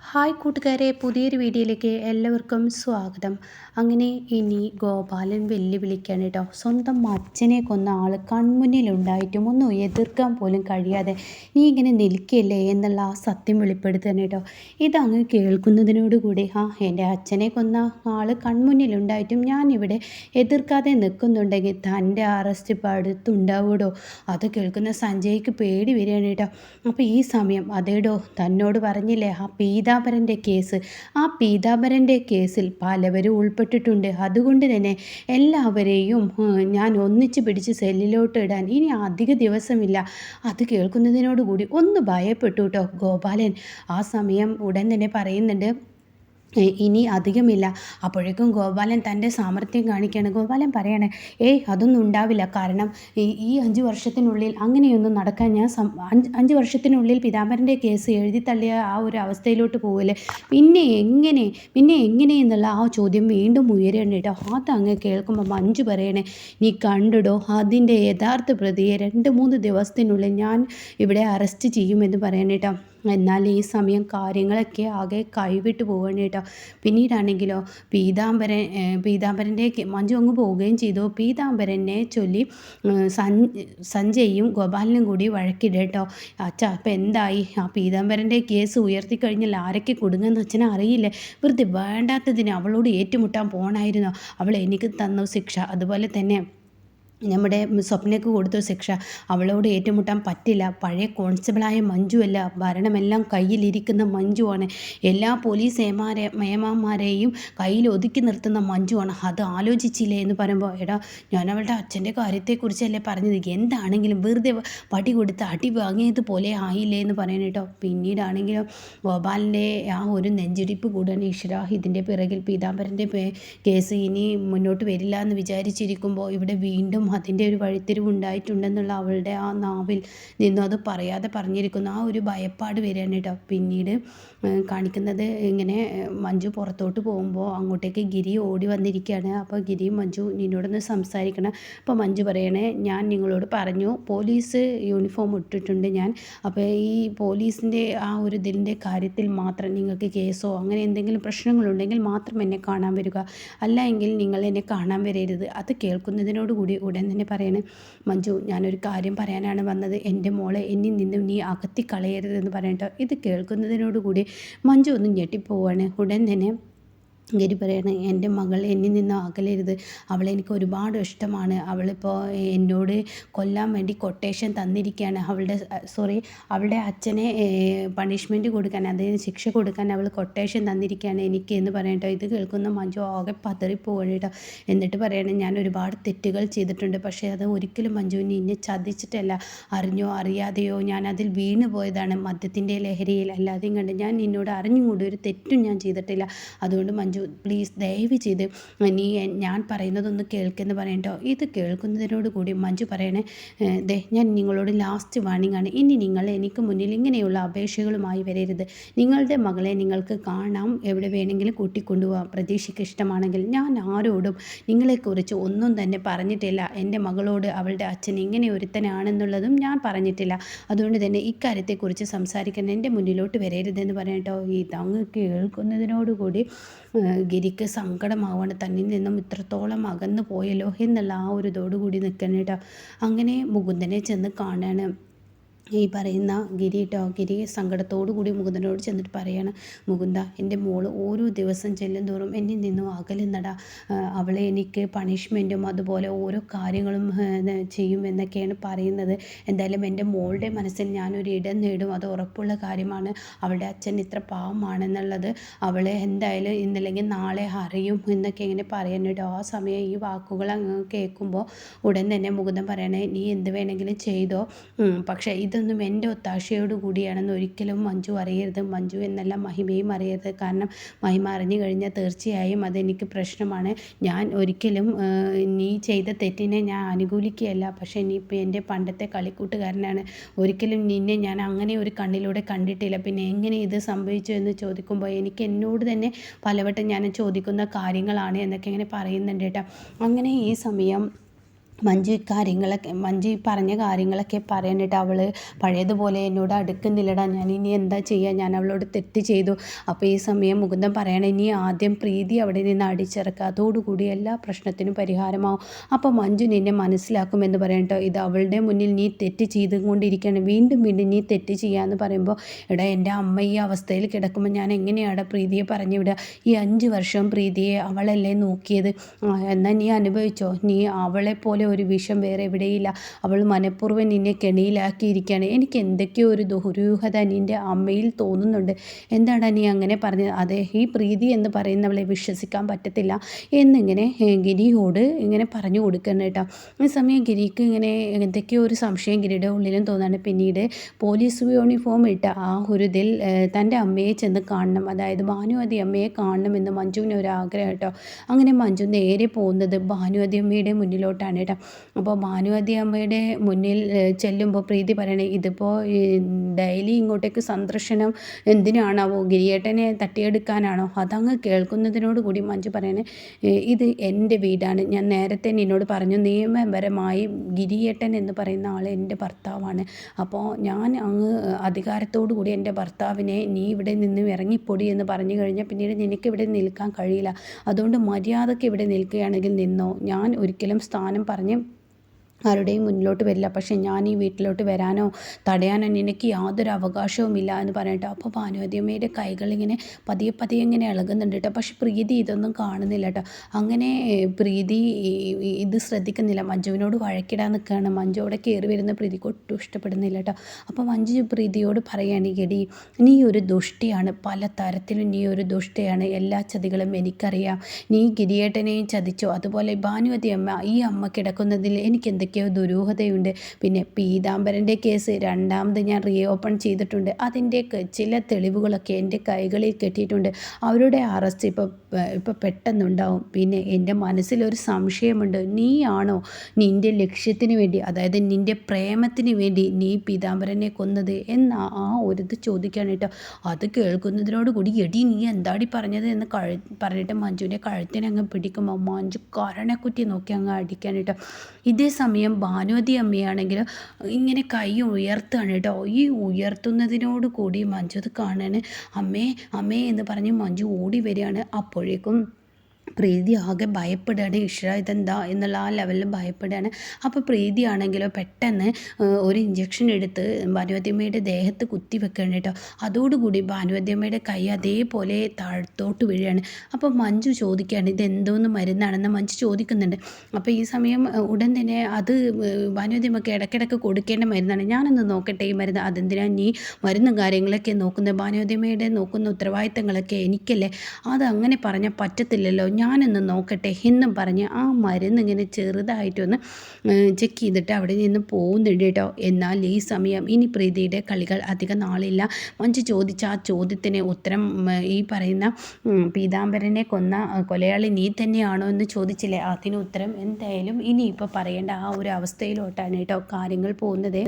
Hi കൂട്ടുകാരെ പുതിയൊരു വീഡിയോയിലേക്ക് എല്ലാവർക്കും സ്വാഗതം. അങ്ങനെ ഇനി ഗോപാലൻ വെല്ലുവിളിക്കാണ് കേട്ടോ. സ്വന്തം അച്ഛനെ കൊന്ന ആൾ കൺമുന്നിലുണ്ടായിട്ടും ഒന്നും എതിർക്കാൻ പോലും കഴിയാതെ നീ ഇങ്ങനെ നിൽക്കില്ലേ എന്നുള്ള ആ സത്യം വെളിപ്പെടുത്തണം കേട്ടോ. ഇതങ്ങ് കേൾക്കുന്നതിനോടുകൂടി ആ എന്റെ അച്ഛനെ കൊന്ന ആൾ കൺമുന്നിലുണ്ടായിട്ടും ഞാനിവിടെ എതിർക്കാതെ നിൽക്കുന്നുണ്ടെങ്കിൽ തന്റെ അറസ്റ്റ് ഇപ്പോൾ അടുത്തുണ്ടാവൂടോ അത് കേൾക്കുന്ന സഞ്ജയ്ക്ക് പേടി വരികയാണ് കേട്ടോ. അപ്പോൾ ഈ സമയം അതേടോ തന്നോട് പറഞ്ഞില്ലേ ആ പീത പീതാംബരന്റെ കേസ്. ആ പീതാംബരന്റെ കേസിൽ പലവരും ഉൾപ്പെട്ടിട്ടുണ്ട്. അതുകൊണ്ട് തന്നെ എല്ലാവരെയും ഞാൻ ഒന്നിച്ച് പിടിച്ച് സെല്ലിലോട്ട് ഇടാൻ ഇനി അധിക ദിവസമില്ല. അത് കേൾക്കുന്നതിനോടുകൂടി ഒന്ന് ഭയപ്പെട്ടു കേട്ടോ ഗോപാലൻ. ആ സമയം ഉടൻ തന്നെ പറയുന്നുണ്ട്. ഇനി അധികമില്ല. അപ്പോഴേക്കും ഗോപാലൻ തന്റെ സാമർഥ്യം കാണിക്കുകയാണ്. ഗോപാലൻ പറയണേ ഏയ് അതൊന്നും ഉണ്ടാവില്ല. കാരണം ഈ അഞ്ച് വർഷത്തിനുള്ളിൽ അങ്ങനെയൊന്നും നടക്കാൻ ഞാൻ അഞ്ച് അഞ്ച് വർഷത്തിനുള്ളിൽ പിതാമരന്റെ കേസ് എഴുതി തള്ളിയ ആ ഒരു അവസ്ഥയിലോട്ട് പോവില്ലേ? പിന്നെ എങ്ങനെ പിന്നെ എങ്ങനെ എന്നുള്ള ആ ചോദ്യം വീണ്ടും ഉയരണം കേട്ടോ. അതങ്ങ് കേൾക്കുമ്പോൾ മഞ്ജു പറയണേ നീ കണ്ടിടോ അതിന്റെ യഥാർത്ഥ പ്രതിയെ രണ്ട് മൂന്ന് ദിവസത്തിനുള്ളിൽ ഞാൻ ഇവിടെ അറസ്റ്റ് ചെയ്യുമെന്ന് പറയണേട്ടോ എന്നാൽ ഈ സമയം കാര്യങ്ങളൊക്കെ ആകെ കൈവിട്ട് പോവുകയാണ് കേട്ടോ. പിന്നീടാണെങ്കിലോ പീതാംബരൻ പീതാംബരന്റെ മഞ്ജു അങ്ങ് പോവുകയും ചെയ്തു. പീതാംബരനെ ചൊല്ലി സൻ സഞ്ജയും ഗോപാലനും കൂടി വഴക്കിട കേട്ടോ. അച്ഛ അപ്പം എന്തായി? ആ പീതാംബരന്റെ കേസ് ഉയർത്തി കഴിഞ്ഞാൽ ആരൊക്കെ കൊടുങ്ങുന്ന അച്ഛനെ അറിയില്ലേ? വെറുതെ വേണ്ടാത്തതിന് അവളോട് ഏറ്റുമുട്ടാൻ പോകണമായിരുന്നു അവൾ എനിക്ക് തന്നു ശിക്ഷ. അതുപോലെ തന്നെ നമ്മുടെ സ്വപ്നയ്ക്ക് കൊടുത്ത ശിക്ഷ. അവളോട് ഏറ്റുമുട്ടാൻ പറ്റില്ല. പഴയ കോൺസ്റ്റബിളായ മഞ്ജുവല്ല ഭരണമെല്ലാം കയ്യിലിരിക്കുന്ന മഞ്ജുവാണ്. എല്ലാ പോലീസ് ഏമാരെ മേമാന്മാരെയും കയ്യിൽ ഒതുക്കി നിർത്തുന്ന മഞ്ജുവാണ്. അത് ആലോചിച്ചില്ലേ എന്ന് പറയുമ്പോൾ എടാ ഞാൻ അവളുടെ അച്ഛന്റെ കാര്യത്തെക്കുറിച്ചല്ലേ പറഞ്ഞത്? എന്താണെങ്കിലും വെറുതെ പടി കൊടുത്ത് അടി വാങ്ങിയതുപോലെ ആയില്ലേ എന്ന് പറയണം കേട്ടോ. പിന്നീടാണെങ്കിലും ഗോപാലിന്റെ ആ ഒരു നെഞ്ചിടിപ്പ് കൂടാൻ ഈശ്വര ഇതിന്റെ പിറകിൽ പീതാംബരന്റെ കേസ് ഇനി മുന്നോട്ട് വരില്ല എന്ന് വിചാരിച്ചിരിക്കുമ്പോൾ ഇവിടെ വീണ്ടും അതിന്റെ ഒരു വഴിത്തിരിവ് ഉണ്ടായിട്ടുണ്ടെന്നുള്ള അവളുടെ ആ നാവിൽ നിന്നും അത് പറയാതെ പറഞ്ഞിരിക്കുന്നു. ആ ഒരു ഭയപ്പാട് വരികയാണ് കേട്ടോ. പിന്നീട് കാണിക്കുന്നത് ഇങ്ങനെ മഞ്ജു പുറത്തോട്ട് പോകുമ്പോൾ അങ്ങോട്ടേക്ക് ഗിരി ഓടി വന്നിരിക്കുകയാണ്. അപ്പോൾ ഗിരി മഞ്ജു നിന്നോടൊന്ന് സംസാരിക്കണം. അപ്പോൾ മഞ്ജു പറയണേ ഞാൻ നിങ്ങളോട് പറഞ്ഞു പോലീസ് യൂണിഫോം ഇട്ടിട്ടുണ്ട് ഞാൻ. അപ്പോൾ ഈ പോലീസിന്റെ ആ ഒരു ഇതിന്റെ കാര്യത്തിൽ മാത്രം നിങ്ങൾക്ക് കേസോ അങ്ങനെ എന്തെങ്കിലും പ്രശ്നങ്ങളുണ്ടെങ്കിൽ മാത്രം എന്നെ കാണാൻ വരിക. അല്ല എങ്കിൽ നിങ്ങൾ എന്നെ കാണാൻ വരരുത്. അത് കേൾക്കുന്നതിനോട് കേൾക്കുന്നതിനോടുകൂടി ഉടൻ തന്നെ പറയണേ. മഞ്ജു ഞാനൊരു കാര്യം പറയാനാണ് വന്നത്. എന്റെ മോളെ എന്നിൽ നിന്നും നീ അകത്തി കളയരുതെന്ന് പറയട്ടോ ഇത് കേൾക്കുന്നതിനോടുകൂടി മഞ്ജു ഒന്ന് ഞെട്ടിപ്പോവാണ്. ഉടൻ തന്നെ ഗിരി പറയാണ് എന്റെ മകൾ എന്നിൽ നിന്ന് അകലരുത്. അവളെ എനിക്ക് ഒരുപാട് ഇഷ്ടമാണ്. അവളിപ്പോൾ എന്നോട് കൊല്ലാൻ വേണ്ടി കൊട്ടേഷൻ തന്നിരിക്കുകയാണ് അവളുടെ സോറി അവളുടെ അച്ഛനെ പണിഷ്മെന്റ് കൊടുക്കാൻ അതായത് ശിക്ഷ കൊടുക്കാൻ അവൾ കൊട്ടേഷൻ തന്നിരിക്കുകയാണ് എനിക്ക് എന്ന് പറയട്ടോ ഇത് കേൾക്കുന്ന മഞ്ജു ആകെ പതറിപ്പോവാണ് കേട്ടോ. എന്നിട്ട് പറയണം ഞാൻ ഒരുപാട് തെറ്റുകൾ ചെയ്തിട്ടുണ്ട്. പക്ഷേ അത് ഒരിക്കലും മഞ്ജുവിനെ ഇന്നെ ചതിച്ചിട്ടല്ല. അറിഞ്ഞോ അറിയാതെയോ ഞാൻ അതിൽ വീണ് പോയതാണ്. മദ്യത്തിന്റെ ലഹരിയിൽ അല്ലാതെയും കണ്ട് ഞാൻ നിന്നോട് അറിഞ്ഞുകൂടി ഒരു തെറ്റും ഞാൻ ചെയ്തിട്ടില്ല. അതുകൊണ്ട് മഞ്ജു മഞ്ജു പ്ലീസ് ദയവ് ചെയ്ത് നീ ഞാൻ പറയുന്നതൊന്ന് കേൾക്കെന്ന് പറയട്ടോ ഇത് കേൾക്കുന്നതിനോട് കൂടി മഞ്ജു പറയണേ ദേ ഞാൻ നിങ്ങളോട് ലാസ്റ്റ് വാണിംഗ് ആണ്. ഇനി നിങ്ങൾ എനിക്ക് മുന്നിൽ ഇങ്ങനെയുള്ള അപേക്ഷകളുമായി വരരുത്. നിങ്ങളുടെ മകളെ നിങ്ങൾക്ക് കാണാം. എവിടെ വേണമെങ്കിലും കൂട്ടിക്കൊണ്ടുപോകാം പ്രതീക്ഷയ്ക്ക് ഇഷ്ടമാണെങ്കിൽ ഞാൻ ആരോടും നിങ്ങളെക്കുറിച്ച് ഒന്നും തന്നെ പറഞ്ഞിട്ടില്ല. എന്റെ മകളോട് അവളുടെ അച്ഛൻ ഇങ്ങനെ ഒരുത്തനാണെന്നുള്ളതും ഞാൻ പറഞ്ഞിട്ടില്ല. അതുകൊണ്ട് തന്നെ ഇക്കാര്യത്തെക്കുറിച്ച് സംസാരിക്കാൻ എന്റെ മുന്നിലോട്ട് വരരുതെന്ന് പറയട്ടോ തങ്ങ് കേൾക്കുന്നതിനോടുകൂടി ഗിരിക്ക് സങ്കടമാവാണ്. തന്നിൽ നിന്നും ഇത്രത്തോളം അകന്നു പോയല്ലോ എന്നുള്ള ആ ഒരു ഇതോടുകൂടി നിൽക്കണം കേട്ടോ അങ്ങനെ മുകുന്ദനെ ചെന്ന് കാണാണ്. ഈ പറയുന്ന ഗിരി കേട്ടോ ഗിരി സങ്കടത്തോടു കൂടി മുകുന്ദനോട് ചെന്നിട്ട് പറയാണ് മുകുന്ദ എന്റെ മോൾ ഓരോ ദിവസം ചെല്ലും തോറും എന്നിൽ നിന്നും അകലുന്നട. അവളെ എനിക്ക് പണിഷ്മെന്റും അതുപോലെ ഓരോ കാര്യങ്ങളും ചെയ്യും എന്നൊക്കെയാണ് പറയുന്നത്. എന്തായാലും എന്റെ മോളുടെ മനസ്സിൽ ഞാനൊരു ഇടം നേടും. അത് ഉറപ്പുള്ള കാര്യമാണ്. അവളുടെ അച്ഛൻ ഇത്ര പാവമാണെന്നുള്ളത് അവളെ എന്തായാലും ഇന്നല്ലെങ്കിൽ നാളെ അറിയും എന്നൊക്കെ ഇങ്ങനെ പറയുന്നുണ്ടോ. ആ സമയം ഈ വാക്കുകൾ അങ്ങ് കേൾക്കുമ്പോൾ ഉടൻ തന്നെ മുകുന്ദൻ പറയണേ നീ എന്ത് വേണമെങ്കിലും ചെയ്തോ. പക്ഷേ ഇത് ഇതൊന്നും എന്റെ ഒത്താശയോട് കൂടിയാണെന്ന് ഒരിക്കലും മഞ്ജു അറിയരുത്. മഞ്ജു എന്നല്ല മഹിമയും അറിയരുത്. കാരണം മഹിമ അറിഞ്ഞു കഴിഞ്ഞാൽ തീർച്ചയായും അതെനിക്ക് പ്രശ്നമാണ്. ഞാൻ ഒരിക്കലും നീ ചെയ്ത തെറ്റിനെ ഞാൻ അനുകൂലിക്കുകയല്ല. പക്ഷേ നീ ഇപ്പോൾ എന്റെ പണ്ടത്തെ കളിക്കൂട്ടുകാരനാണ്. ഒരിക്കലും നിന്നെ ഞാൻ അങ്ങനെ ഒരു കണ്ണിലൂടെ കണ്ടിട്ടില്ല. പിന്നെ എങ്ങനെ ഇത് സംഭവിച്ചു എന്ന് ചോദിക്കുമ്പോൾ എനിക്ക് എന്നോട് തന്നെ പലവട്ടം ഞാൻ ചോദിക്കുന്ന കാര്യങ്ങളാണ് എന്നൊക്കെ ഇങ്ങനെ പറയുന്നുണ്ട് കേട്ടോ. അങ്ങനെ ഈ സമയം മഞ്ജു ഇക്കാര്യങ്ങളൊക്കെ മഞ്ജു ഈ പറഞ്ഞ കാര്യങ്ങളൊക്കെ പറയാനിട്ട് അവൾ പഴയതുപോലെ എന്നോട് അടുക്കുന്നില്ലടാ ഞാൻ ഇനി എന്താ ചെയ്യുക ഞാൻ അവളോട് തെറ്റ് ചെയ്തു. അപ്പോൾ ഈ സമയം മുകുന്ദൻ പറയണം ഇനി ആദ്യം പ്രീതി അവിടെ നിന്ന് അടിച്ചിറക്കുക അതോടുകൂടി എല്ലാ പ്രശ്നത്തിനും പരിഹാരമാവും. അപ്പോൾ മഞ്ജു നിന്നെ മനസ്സിലാക്കുമെന്ന് പറയട്ടോ ഇത് അവളുടെ മുന്നിൽ നീ തെറ്റ് ചെയ്തുകൊണ്ടിരിക്കുകയാണ് വീണ്ടും വീണ്ടും നീ തെറ്റ് ചെയ്യാമെന്ന് പറയുമ്പോൾ എടാ എന്റെ അമ്മ ഈ അവസ്ഥയിൽ കിടക്കുമ്പോൾ ഞാൻ എങ്ങനെയാണ് പ്രീതിയെ പറഞ്ഞു വിടുക? ഈ അഞ്ച് വർഷം പ്രീതിയെ അവളല്ലേ നോക്കിയത്? എന്നാൽ നീ അനുഭവിച്ചോ? നീ അവളെ പോലെ ഒരു വിഷം വേറെ എവിടെയില്ല. അവൾ മനഃപൂർവം നിന്നെ കെണിയിലാക്കിയിരിക്കുകയാണ്. എനിക്ക് എന്തൊക്കെയോ ഒരു ദുരൂഹത നിന്റെ അമ്മയിൽ തോന്നുന്നുണ്ട്. എന്താണ് നീ അങ്ങനെ പറഞ്ഞത്? അതെ ഈ പ്രീതി എന്ന് പറയുന്നവളെ വിശ്വസിക്കാൻ പറ്റത്തില്ല. എന്നിങ്ങനെ ഗിരിയോട് ഇങ്ങനെ പറഞ്ഞു കൊടുക്കണം കേട്ടോ. ഈ സമയം ഗിരിക്ക് ഇങ്ങനെ എന്തൊക്കെയോ ഒരു സംശയം ഗിരിയുടെ ഉള്ളിലും തോന്നാണ് പിന്നീട് പോലീസ് യൂണിഫോം ഇട്ട ആ ഒരു തന്റെ അമ്മയെ ചെന്ന് കാണണം. അതായത് ഭാനുവതി അമ്മയെ കാണണമെന്ന് മഞ്ജുവിന് ഒരു ആഗ്രഹം കേട്ടോ. അങ്ങനെ മഞ്ജു നേരെ പോകുന്നത് ഭാനുവതി അമ്മയുടെ മുന്നിലോട്ടാണ് കേട്ടോ. അപ്പോൾ ഭാനുവതി അമ്മയുടെ മുന്നിൽ ചെല്ലുമ്പോൾ പ്രീതി പറയണേ ഇതിപ്പോൾ ഡെയിലി ഇങ്ങോട്ടേക്ക് സന്ദർശനം എന്തിനാണാവോ? ഗിരിയേട്ടനെ തട്ടിയെടുക്കാനാണോ? അതങ്ങ് കേൾക്കുന്നതിനോട് കൂടി മഞ്ജു പറയണേ ഇത് എന്റെ വീടാണ്. ഞാൻ നേരത്തെ നിന്നോട് പറഞ്ഞു നിയമപരമായി ഗിരിയേട്ടൻ എന്ന് പറയുന്ന ആൾ എന്റെ ഭർത്താവാണ്. അപ്പോൾ ഞാൻ അങ്ങ് അധികാരത്തോടു കൂടി എന്റെ ഭർത്താവിനെ നീ ഇവിടെ നിന്ന് ഇറങ്ങിപ്പൊടി എന്ന് പറഞ്ഞു കഴിഞ്ഞാൽ പിന്നീട് നിനക്ക് ഇവിടെ നിൽക്കാൻ കഴിയില്ല. അതുകൊണ്ട് മര്യാദയ്ക്ക് ഇവിടെ നിൽക്കുകയാണെങ്കിൽ നിന്നോ? ഞാൻ ഒരിക്കലും സ്ഥാനം പറഞ്ഞ് പറഞ്ഞ് ആരുടെയും മുന്നിലോട്ട് വരില്ല. പക്ഷേ ഞാൻ ഈ വീട്ടിലോട്ട് വരാനോ തടയാനോ നിനക്ക് യാതൊരു അവകാശവുമില്ല എന്ന് പറഞ്ഞിട്ട് അപ്പോൾ ഭാനുവതിയമ്മയുടെ കൈകളിങ്ങനെ പതിയെ പതിയെ ഇങ്ങനെ ഇളകുന്നുണ്ട് കേട്ടോ. പക്ഷെ പ്രീതി ഇതൊന്നും കാണുന്നില്ല കേട്ടോ. അങ്ങനെ പ്രീതി ഇത് ശ്രദ്ധിക്കുന്നില്ല. മഞ്ജുവിനോട് വഴക്കിടാൻ നിൽക്കുകയാണ്. മഞ്ജു അവിടെ കയറി വരുന്ന പ്രീതിക്ക് ഒട്ടും ഇഷ്ടപ്പെടുന്നില്ല കേട്ടോ. അപ്പോൾ മഞ്ജു പ്രീതിയോട് പറയുകയാണ് ഗടി നീ ഒരു ദുഷ്ടിയാണ്. പല തരത്തിലും നീ ഒരു ദുഷ്ടയാണ്. എല്ലാ ചതികളും എനിക്കറിയാം. നീ ഗിരിയേട്ടനെയും ചതിച്ചോ. അതുപോലെ ഭാനുവതി അമ്മ ഈ അമ്മ കിടക്കുന്നതിൽ എനിക്ക് എന്തൊക്കെയോ ദുരൂഹതയുണ്ട്. പിന്നെ പീതാംബരന്റെ കേസ് രണ്ടാമത് ഞാൻ റീ ഓപ്പൺ ചെയ്തിട്ടുണ്ട്. അതിന്റെ ചില തെളിവുകളൊക്കെ എന്റെ കൈകളിൽ കെട്ടിയിട്ടുണ്ട്. അവരുടെ അറസ്റ്റ് ഇപ്പോൾ ഇപ്പോൾ പെട്ടെന്നുണ്ടാവും. പിന്നെ എന്റെ മനസ്സിലൊരു സംശയമുണ്ട്. നീയാണോ നിന്റെ ലക്ഷ്യത്തിന് വേണ്ടി അതായത് നിന്റെ പ്രേമത്തിന് വേണ്ടി നീ പീതാംബരനെ കൊന്നത് എന്ന ആ ഒരു ഇത് ചോദിക്കാണ് കേട്ടോ. അത് കേൾക്കുന്നതിനോട് കൂടി എടി നീ എന്താടി പറഞ്ഞത് എന്ന് കഴ പറഞ്ഞിട്ട് മഞ്ജുവിന്റെ കഴുത്തിനങ്ങ് പിടിക്കുമ്പോൾ മഞ്ജു കരണക്കുറ്റി നോക്കി അങ്ങ് അടിക്കാൻ കേട്ടോ. ഇതേ സമയം സമയം ഭാനുവതി അമ്മയാണെങ്കിൽ ഇങ്ങനെ കൈ ഉയർത്തുകയാണ് കേട്ടോ. ഈ ഉയർത്തുന്നതിനോട് കൂടി മഞ്ജു അത് കാണാൻ അമ്മേ അമ്മേ എന്ന് പറഞ്ഞ് മഞ്ജു ഓടി വരികയാണ്. അപ്പോഴേക്കും പ്രീതി ആകെ ഭയപ്പെടുകയാണ് ഇഷ ഇതെന്താ എന്നുള്ള ആ ലെവലിൽ ഭയപ്പെടുകയാണ്. അപ്പോൾ പ്രീതി ആണെങ്കിലോ പെട്ടെന്ന് ഒരു ഇഞ്ചക്ഷൻ എടുത്ത് ഭാനുവദ്യമ്മയുടെ ദേഹത്ത് കുത്തി വെക്കുകയാണ് കേട്ടോ. അതോടുകൂടി ഭാനുവദ്യമ്മയുടെ കൈ അതേപോലെ താഴത്തോട്ട് വീഴുകയാണ്. അപ്പോൾ മഞ്ജു ചോദിക്കുകയാണ് ഇത് എന്തോന്ന് മരുന്നാണെന്ന്? മഞ്ജു ചോദിക്കുന്നുണ്ട്. അപ്പോൾ ഈ സമയം ഉടൻ തന്നെ അത് ഭാനുവദ്യമ്മക്ക് ഇടയ്ക്കിടയ്ക്ക് കൊടുക്കേണ്ട മരുന്നാണ്. ഞാനൊന്ന് നോക്കട്ടെ ഈ മരുന്ന് അതെന്തിനാ നീ മരുന്നും കാര്യങ്ങളൊക്കെ നോക്കുന്നത്? ഭാനുവദ്യമ്മയുടെ നോക്കുന്ന ഉത്തരവാദിത്തങ്ങളൊക്കെ എനിക്കല്ലേ? അത് അങ്ങനെ പറഞ്ഞാൽ പറ്റത്തില്ലല്ലോ ഞാനൊന്ന് നോക്കട്ടെ. എന്നും പറഞ്ഞ് ആ മരുന്ന് ഇങ്ങനെ ചെറുതായിട്ടൊന്ന് ചെക്ക് ചെയ്തിട്ട് അവിടെ നിന്ന് പോകുന്നുണ്ട് കേട്ടോ. എന്നാൽ ഈ സമയം ഇനി പ്രീതിയുടെ കളികൾ അധികം നാളില്ല. മഞ്ജു ചോദിച്ച ആ ചോദ്യത്തിന് ഉത്തരം ഈ പറയുന്ന പീതാംബരനെ കൊന്ന കൊലയാളി നീ തന്നെയാണോ എന്ന് ചോദിച്ചില്ലേ? അതിന് ഉത്തരം എന്തായാലും ഇനിയിപ്പോൾ പറയേണ്ട ആ ഒരു അവസ്ഥയിലോട്ടാണ് കേട്ടോ കാര്യങ്ങൾ പോകുന്നത്.